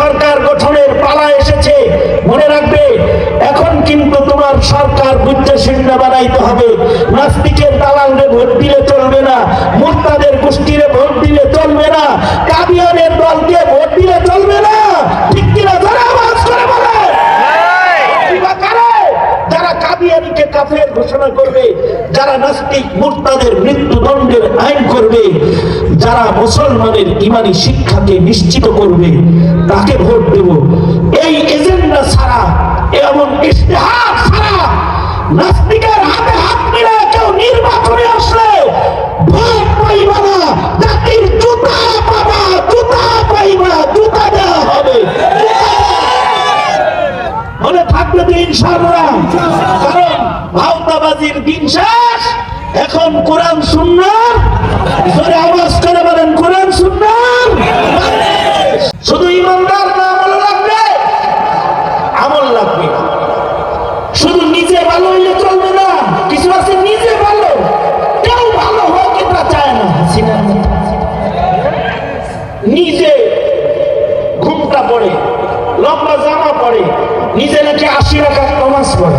সরকার গঠনের পালা এসেছে, মনে রাখবে, এখন কিন্তু তোমার সরকার বুদ্ধ শূন্য বানাইতে হবে। নাস্তিকের দালালরে ভোট দিলে চলবে না মুক্তাদের গোষ্ঠীরে যারা নাস্তিক মুরতাদের মৃত্যুদণ্ডের আইন করবে, যারা মুসলমানের ইমানি শিক্ষাকে নিশ্চিত করবে, তাকে ভোট দেব। এই এজেন্ডা ছাড়া, এমন ইশতেহার ছাড়া নাস্তিকের হাতে হাত মিলে কেউ নির্বাচনে আসলে ভোট পাইবা না, জাতির জুতা পাবা, জুতা পাইবা, জুতা দেওয়া হবে। মনে থাকবে তো ইনশাআল্লাহ। কারণ ভাওতাবাজির দিন শেষ। এখন কোরআন সুন্নার। জোরে আওয়াজ করে বলেন, কোরআন সুন্নার। শুধু ইমানদার না, আমল লাগবে? আমল লাগবে শুধু নিজে ভালো হইলে চলবে না। কিছু আছে নিজে ভালো, কেউ ভালো হোক এটা চায় না। হাসিনা নিজে ঘুমটা পড়ে, লম্বা জামা পড়ে, নিজে নাকি আশি রাখা নমাজ পড়ে।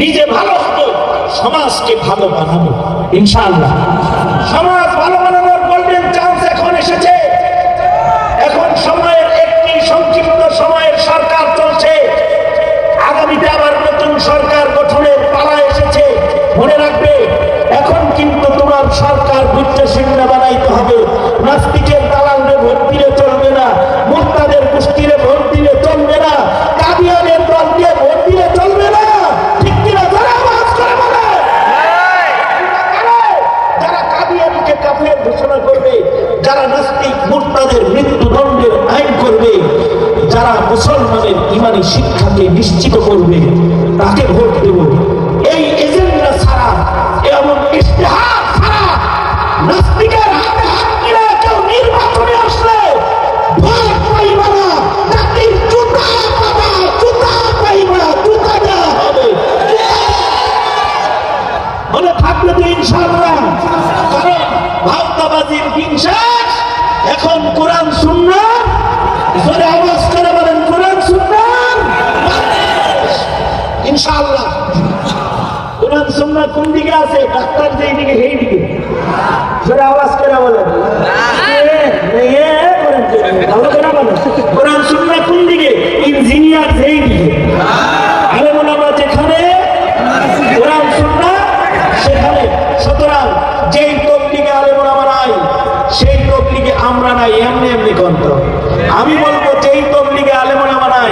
নিজে ভালো হতো, সমাজকে ভালো বানাবো, ইনশাআল্লাহ। সমাজ ভালো বানানোর গোল্ডেন চান্স এখন এসেছে। এখন সময়ের একটি সংক্ষিপ্ত সময়ের সরকার চলছে। আগামীতে আবার নতুন সরকার গঠনের পালা এসেছে। মনে রাখবে, এখন কিন্তু তোমার সরকার শূন্য বানাইতে হবে। মুরতাদের মৃত্যুদণ্ডের আইন করবে, যারা মুসলমানের ইমানি শিক্ষাকে নিশ্চিত করবে, তাকে ভোট দেব। এই এজেন্ডা ছাড়া, এমন ইশতেহার ছাড়া নাস্তিকের হাতে হাত মিলে কেউ নির্বাচনে আসলে মনে থাকবে তো ইনশাআল্লাহ, কারণ ভাওতাবাজির দিন শেষ এখন কোরআন শূন্য আওয়াজ করে বলেন, কোরআন ইনশাআল্লাহ। কোরআন সুন্নাহ কোন দিকে আছে? ডাক্তার যেই দিকে সেই দিকে। আওয়াজ করে বলেন। ভালো করে বলেন। কোরআন সুন্নাহ কোন দিকে? ইঞ্জিনিয়ার যেই দিকে আরে বলে আমরা যেখানে কোরআন সুন্নাহ সেখানে সুতরাং যেই তবলিগে আলেমরা আমার নাই সেই তবলিগে আমরা নাই এমনি এমনি কন্ত আমি বলব যেই তবলিগে আলেমরা আমার নাই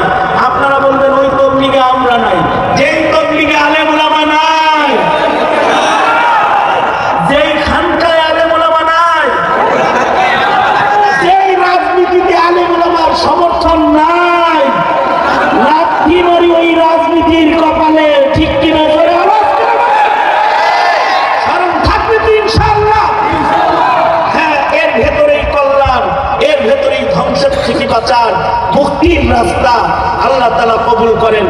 আপনারা বলবেন ওই তবলিগে আমরা নাই যেই তবলিগে আলেমরা আমার নাই যেই খানকায় আলেমরা আমার নাই যেই রাজনীতিতে আলেমরা আমার সমর্থন নাই লাঠি মারি ওই রাজনীতির কপালে ঠিক কিনা জোরে আওয়াজ করে বলেন। কারণ থাকবে তো ইনশাআল্লাহ হ্যাঁ এর ভেতরেই কল্যাণ এর মুক্তির রাস্তা আল্লাহ তালা কবুল করেন।